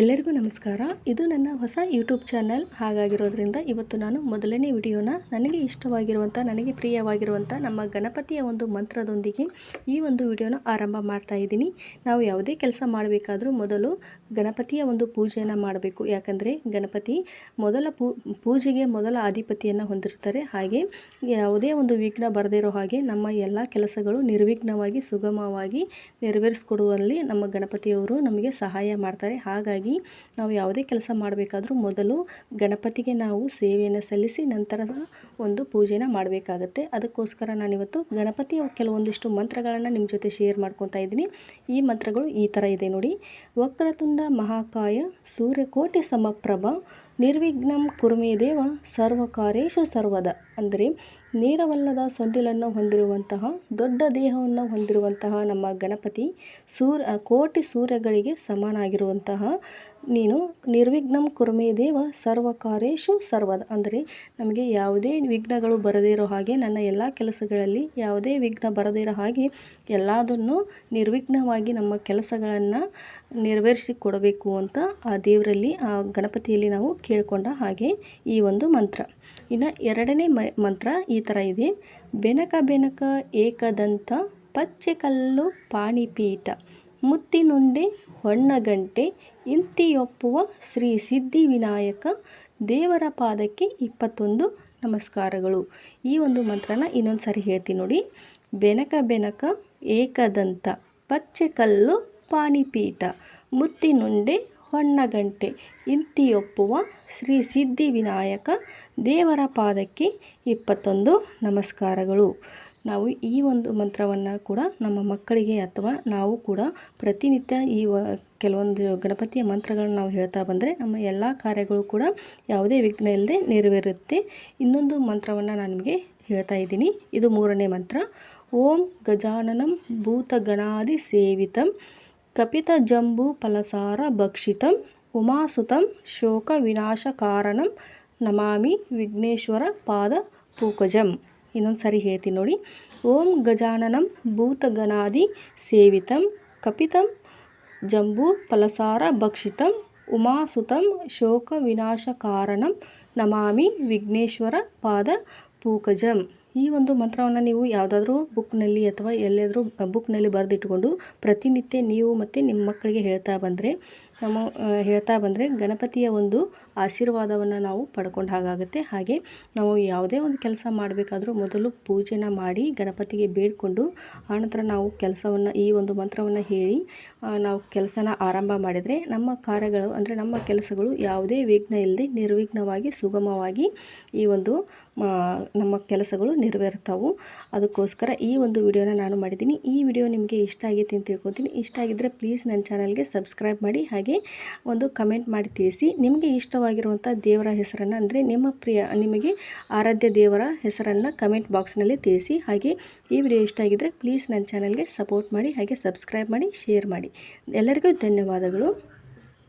ಎಲ್ಲರಿಗೂ ನಮಸ್ಕಾರ. ಇದು ನನ್ನ ಹೊಸ ಯೂಟ್ಯೂಬ್ ಚಾನಲ್ ಹಾಗಾಗಿರೋದ್ರಿಂದ ಇವತ್ತು ನಾನು ಮೊದಲನೇ ವಿಡಿಯೋನ ನನಗೆ ಇಷ್ಟವಾಗಿರುವಂಥ, ನನಗೆ ಪ್ರಿಯವಾಗಿರುವಂಥ ನಮ್ಮ ಗಣಪತಿಯ ಒಂದು ಮಂತ್ರದೊಂದಿಗೆ ಈ ಒಂದು ವಿಡಿಯೋನ ಆರಂಭ ಮಾಡ್ತಾ ಇದ್ದೀನಿ. ನಾವು ಯಾವುದೇ ಕೆಲಸ ಮಾಡಬೇಕಾದ್ರೂ ಮೊದಲು ಗಣಪತಿಯ ಒಂದು ಪೂಜೆಯನ್ನು ಮಾಡಬೇಕು. ಯಾಕಂದರೆ ಗಣಪತಿ ಮೊದಲ ಪೂ, ಪೂಜೆಗೆ ಮೊದಲ ಆಧಿಪತಿಯನ್ನು ಹೊಂದಿರ್ತಾರೆ ಹಾಗೆ ಯಾವುದೇ ಒಂದು ವಿಘ್ನ ಬರದಿರೋ ಹಾಗೆ ನಮ್ಮ ಎಲ್ಲ ಕೆಲಸಗಳು ನಿರ್ವಿಘ್ನವಾಗಿ, ಸುಗಮವಾಗಿ ನೆರವೇರಿಸ್ಕೊಡುವಲ್ಲಿ ನಮ್ಮ ಗಣಪತಿಯವರು ನಮಗೆ ಸಹಾಯ ಮಾಡ್ತಾರೆ. ಹಾಗಾಗಿ ನಾವು ಯಾವುದೇ ಕೆಲಸ ಮಾಡಬೇಕಾದ್ರೂ ಮೊದಲು ಗಣಪತಿಗೆ ನಾವು ಸೇವೆಯನ್ನು ಸಲ್ಲಿಸಿ ನಂತರ ಒಂದು ಪೂಜೆನ ಮಾಡಬೇಕಾಗತ್ತೆ. ಅದಕ್ಕೋಸ್ಕರ ನಾನಿವತ್ತು ಗಣಪತಿಯ ಕೆಲವೊಂದಿಷ್ಟು ಮಂತ್ರಗಳನ್ನು ನಿಮ್ಮ ಜೊತೆ ಶೇರ್ ಮಾಡ್ಕೊತಾ ಇದ್ದೀನಿ. ಈ ಮಂತ್ರಗಳು ಈ ಥರ ಇದೆ ನೋಡಿ. ವಕ್ರತುಂಡ ಮಹಾಕಾಯ ಸೂರ್ಯಕೋಟಿ ಸಮಪ್ರಭ ನಿರ್ವಿಘ್ನಂ ಕುರುಮೇ ದೇವ ಸರ್ವಕಾರೇಶು ಸರ್ವದ. ಅಂದರೆ ನೇರವಲ್ಲದ ಸೊಂಡಿಲನ್ನು ಹೊಂದಿರುವಂತಹ ದೊಡ್ಡ ದೇಹವನ್ನು ಹೊಂದಿರುವಂತಹ ನಮ್ಮ ಗಣಪತಿ ಸೂರ್ಯ ಕೋಟಿ ಸೂರ್ಯಗಳಿಗೆ ಸಮನಾಗಿರುವಂತಹ ನೀನು ನಿರ್ವಿಘ್ನಂ ಕುರುಮೇ ದೇವ ಸರ್ವಕಾರೇಶು ಸರ್ವದ. ಅಂದರೆ ನಮಗೆ ಯಾವುದೇ ವಿಘ್ನಗಳು ಬರದೇ ಇರೋ ಹಾಗೆ ನನ್ನ ಎಲ್ಲ ಕೆಲಸಗಳಲ್ಲಿ ಯಾವುದೇ ವಿಘ್ನ ಬರದೇ ಇರೋ ಹಾಗೆ ಎಲ್ಲದನ್ನು ನಿರ್ವಿಘ್ನವಾಗಿ ನಮ್ಮ ಕೆಲಸಗಳನ್ನು ನೆರವೇರಿಸಿ ಕೊಡಬೇಕು ಅಂತ ಆ ದೇವರಲ್ಲಿ, ಆ ಗಣಪತಿಯಲ್ಲಿ ನಾವು ಕೇಳಿಕೊಂಡ ಹಾಗೆ ಈ ಒಂದು ಮಂತ್ರ. ಇನ್ನು ಎರಡನೇ ಮಂತ್ರ ಈ ಥರ ಇದೆ. ಬೆನಕ ಬೆನಕ ಏಕದಂತ ಪಚ್ಚೆ ಕಲ್ಲು ಪಾಣಿಪೀಠ ಮುತ್ತಿನುಂಡೆ ಹೊಣ್ಣಗಂಟೆ ಇಂತಿಯೊಪ್ಪುವ ಶ್ರೀ ಸಿದ್ಧಿವಿನಾಯಕ ದೇವರ ಪಾದಕ್ಕೆ ಇಪ್ಪತ್ತೊಂದು ನಮಸ್ಕಾರಗಳು. ಈ ಒಂದು ಮಂತ್ರನ ಇನ್ನೊಂದು ಸಾರಿ ಹೇಳ್ತೀನಿ ನೋಡಿ. ಬೆನಕ ಬೆನಕ ಏಕದಂತ ಪಚ್ಚೆಕಲ್ಲು ಪಾಣಿಪೀಠ ಮುತ್ತಿನುಂಡೆ ಹೊಣ್ಣಗಂಟೆ ಇಂತಿಯೊಪ್ಪುವ ಶ್ರೀ ಸಿದ್ಧಿವಿನಾಯಕ ದೇವರ ಪಾದಕ್ಕೆ ಇಪ್ಪತ್ತೊಂದು ನಮಸ್ಕಾರಗಳು. ನಾವು ಈ ಒಂದು ಮಂತ್ರವನ್ನು ಕೂಡ ನಮ್ಮ ಮಕ್ಕಳಿಗೆ ಅಥವಾ ನಾವು ಕೂಡ ಪ್ರತಿನಿತ್ಯ ಈ ಕೆಲವೊಂದು ಗಣಪತಿಯ ಮಂತ್ರಗಳನ್ನು ನಾವು ಹೇಳ್ತಾ ಬಂದರೆ ನಮ್ಮ ಎಲ್ಲ ಕಾರ್ಯಗಳು ಕೂಡ ಯಾವುದೇ ವಿಘ್ನ ಇಲ್ಲದೆ ನೆರವೇರುತ್ತೆ. ಇನ್ನೊಂದು ಮಂತ್ರವನ್ನು ನಾನು ನಿಮಗೆ ಹೇಳ್ತಾ ಇದ್ದೀನಿ. ಇದು ಮೂರನೇ ಮಂತ್ರ. ಓಂ ಗಜಾನನಂ ಭೂತಗಣಾದಿ ಸೇವಿತಂ ಕಪಿತ ಜಂಬು ಫಲಸಾರ ಭಕ್ಷಿತಂ ಉಮಾಸುತಂ ಶೋಕ ವಿನಾಶ ಕಾರಣಂ ನಮಾಮಿ ವಿಘ್ನೇಶ್ವರ ಪಾದ ಪೂಕಜಂ. ಇನ್ನೊಂದು ಸಾರಿ ಹೇಳ್ತೀನಿ ನೋಡಿ. ಓಂ ಗಜಾನನಂ ಭೂತಗಣಾದಿ ಸೇವಿತಂ ಕಪಿತಂ ಜಂಬೂ ಫಲಸಾರ ಭಕ್ಷಿತಂ ಉಮಾಸುತಂ ಶೋಕ ವಿನಾಶ ಕಾರಣಂ ನಮಾಮಿ ವಿಘ್ನೇಶ್ವರ ಪಾದ ಪೂಕಜಂ. ಈ ಒಂದು ಮಂತ್ರವನ್ನು ನೀವು ಯಾವುದಾದ್ರೂ ಬುಕ್ನಲ್ಲಿ ಅಥವಾ ಎಲ್ಲಾದರೂ ಬುಕ್ನಲ್ಲಿ ಬರೆದಿಟ್ಕೊಂಡು ಪ್ರತಿನಿತ್ಯ ನೀವು ಮತ್ತು ನಿಮ್ಮ ಮಕ್ಕಳಿಗೆ ಹೇಳ್ತಾ ಬಂದರೆ ನಮ್ಮ ಹೇಳ್ತಾ ಬಂದರೆ ಗಣಪತಿಯ ಒಂದು ಆಶೀರ್ವಾದವನ್ನು ನಾವು ಪಡ್ಕೊಂಡು ಹಾಗಾಗುತ್ತೆ. ಹಾಗೆ ನಾವು ಯಾವುದೇ ಒಂದು ಕೆಲಸ ಮಾಡಬೇಕಾದ್ರೂ ಮೊದಲು ಪೂಜೆನ ಮಾಡಿ ಗಣಪತಿಗೆ ಬೇಡಿಕೊಂಡು ಆನಂತರ ನಾವು ಕೆಲಸವನ್ನು, ಈ ಒಂದು ಮಂತ್ರವನ್ನು ಹೇಳಿ ನಾವು ಕೆಲಸನ ಆರಂಭ ಮಾಡಿದರೆ ನಮ್ಮ ಕಾರ್ಯಗಳು, ಅಂದರೆ ನಮ್ಮ ಕೆಲಸಗಳು ಯಾವುದೇ ವಿಘ್ನ ಇಲ್ಲದೆ ನಿರ್ವಿಘ್ನವಾಗಿ, ಸುಗಮವಾಗಿ ಈ ಒಂದು ನಮ್ಮ ಕೆಲಸಗಳು ನೆರವೇರ್ತಾವೆ. ಅದಕ್ಕೋಸ್ಕರ ಈ ಒಂದು ವಿಡಿಯೋನ ನಾನು ಮಾಡಿದ್ದೀನಿ. ಈ ವಿಡಿಯೋ ನಿಮಗೆ ಇಷ್ಟ ಆಗೈತೆ ಅಂತ ತಿಳ್ಕೊತೀನಿ. ಇಷ್ಟ ಆಗಿದ್ದರೆ ಪ್ಲೀಸ್ ನನ್ನ ಚಾನಲ್ಗೆ ಸಬ್ಸ್ಕ್ರೈಬ್ ಮಾಡಿ. ಹಾಗೆ ಒಂದು ಕಮೆಂಟ್ ಮಾಡಿ ತಿಳಿಸಿ. ನಿಮಗೆ ಇಷ್ಟವಾಗಿರುವಂಥ ದೇವರ ಹೆಸರನ್ನು ಅಂದರೆ ನಿಮ್ಮ ಪ್ರಿಯ, ನಿಮಗೆ ಆರಾಧ್ಯ ದೇವರ ಹೆಸರನ್ನು ಕಮೆಂಟ್ ಬಾಕ್ಸ್ನಲ್ಲಿ ತಿಳಿಸಿ. ಹಾಗೆ ಈ ವಿಡಿಯೋ ಇಷ್ಟ ಆಗಿದ್ದರೆ ಪ್ಲೀಸ್ ನನ್ನ ಚಾನಲ್ಗೆ ಸಪೋರ್ಟ್ ಮಾಡಿ, ಹಾಗೆ ಸಬ್ಸ್ಕ್ರೈಬ್ ಮಾಡಿ ಶೇರ್ ಮಾಡಿ. ಎಲ್ಲರಿಗೂ ಧನ್ಯವಾದಗಳು.